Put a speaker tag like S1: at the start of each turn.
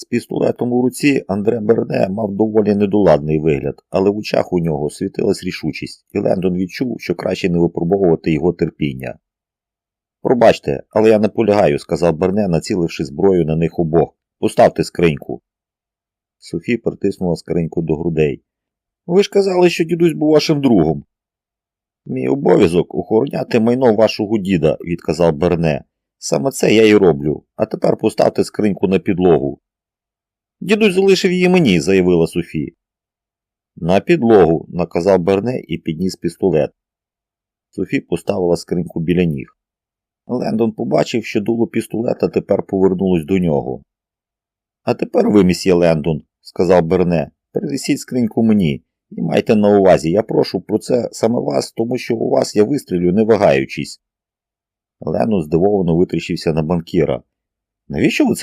S1: З пістолетом у руці Андре Берне мав доволі недоладний вигляд, але в очах у нього світилась рішучість, і Лендон відчув, що краще не випробовувати його терпіння. Пробачте, але я наполягаю, сказав Берне, націливши зброю на них обох. Поставте скриньку. Софі притиснула скриньку до грудей. Ви ж казали, що дідусь був вашим другом. Мій обов'язок охороняти майно вашого діда, відказав Берне. Саме це я й роблю, а тепер поставте скриньку на підлогу. Дідусь залишив її мені, заявила Софі. На підлогу, наказав Берне і підніс пістолет. Софі поставила скриньку біля ніг. Лендон побачив, що дуло пістолета тепер повернулось до нього. А тепер ви, місьє Лендон, сказав Берне, перенесіть скриньку мені і майте на увазі, я прошу про це саме вас, тому що у вас я вистрілю, не вагаючись. Лендон здивовано витріщився на банкіра. Навіщо ви це